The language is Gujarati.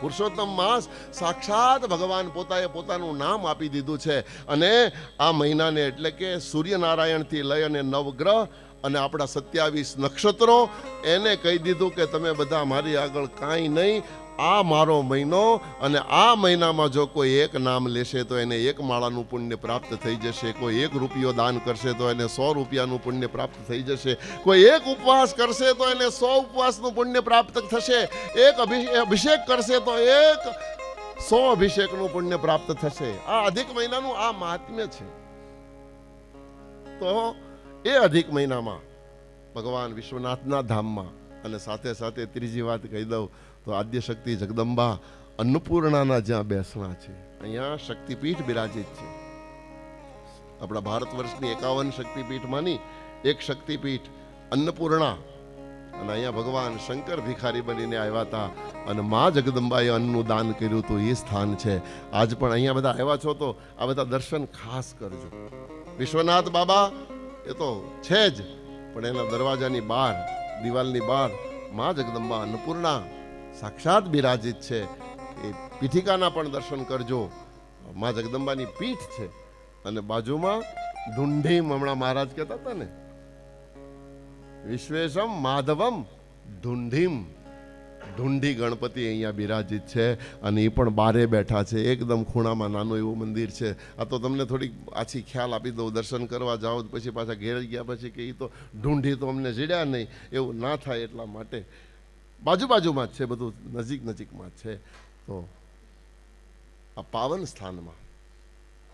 પુરુષોત્તમ માસ સાક્ષાત ભગવાન પોતાએ પોતાનું નામ આપી દીધું છે. અને આ મહિનાને એટલે કે સૂર્યનારાયણથી લઈ અને નવગ્રહ અને આપણા સત્યાવીસ નક્ષત્રો એને કહી દીધું કે તમે બધા મારી આગળ કાંઈ નહીં. આ મારો મહિનો અને આ મહિનામાં જો કોઈ એક નામ લેશે તો એને એક માળાનું પુણ્ય પ્રાપ્ત થઈ જશે. કોઈ એક રૂપિયો દાન કરશે તો એને સો રૂપિયાનું પુણ્ય પ્રાપ્ત થઈ જશે. કોઈ એક ઉપવાસ કરશે તો એને સો ઉપવાસનું પુણ્ય પ્રાપ્ત થશે. એક અભિ- અભિષેક કરશે તો એક સો અભિષેકનું પુણ્ય પ્રાપ્ત થશે. આ અધિક મહિનાનું આ મહાત્મ્ય છે. તો એ અધિક મહિનામાં ભગવાન વિશ્વનાથના ધામમાં. અને સાથે સાથે ત્રીજી વાત કહી દઉં, તો આદ્યશક્તિ જગદંબા અન્નપૂર્ણાના જ્યાં બેસણા છે, અહીંયા શક્તિપીઠ બિરાજિત છે. આપણા ભારત વર્ષની એકાવન શક્તિપીઠમાંની એક શક્તિપીઠ અન્નપૂર્ણા. અને અહીંયા ભગવાન શંકર ભિખારી બનીને આવ્યા હતા, અને મા જગદંબાએ અન્નનું દાન કર્યું હતું, એ સ્થાન છે. આજ પણ અહીંયા બધા આવ્યા છો તો આ બધા દર્શન ખાસ કરજો. વિશ્વનાથ બાબા એ તો છે જ. પણ એના દરવાજાની બહાર, દિવાલની બહાર મા જગદંબા અન્નપૂર્ણા સાક્ષાત બિરાજિત છે. એ પીઠિકાના પણ દર્શન કરજો. મા જગદંબાની પીઠ છે. અને બાજુમાં ઢુંઢીમ હમણાં મહારાજ કહેતા હતા ને. વિશ્વેશમ માધવમ ઢુંઢીમ ઢુંઢી ગણપતિ અહીંયા બિરાજિત છે અને એ પણ બારે બેઠા છે. એકદમ ખૂણામાં નાનું એવું મંદિર છે. આ તો તમને થોડીક આછી ખ્યાલ આપી દઉં. દર્શન કરવા જાઓ પછી પાછા ઘેર ગયા પછી કે એ તો ઢૂંઢી તો અમને જીડ્યા નહીં. એવું ના થાય એટલા માટે. બાજુ બાજુમાં જ છે બધું. નજીક નજીકમાં જ છે. તો આ પાવન સ્થાનમાં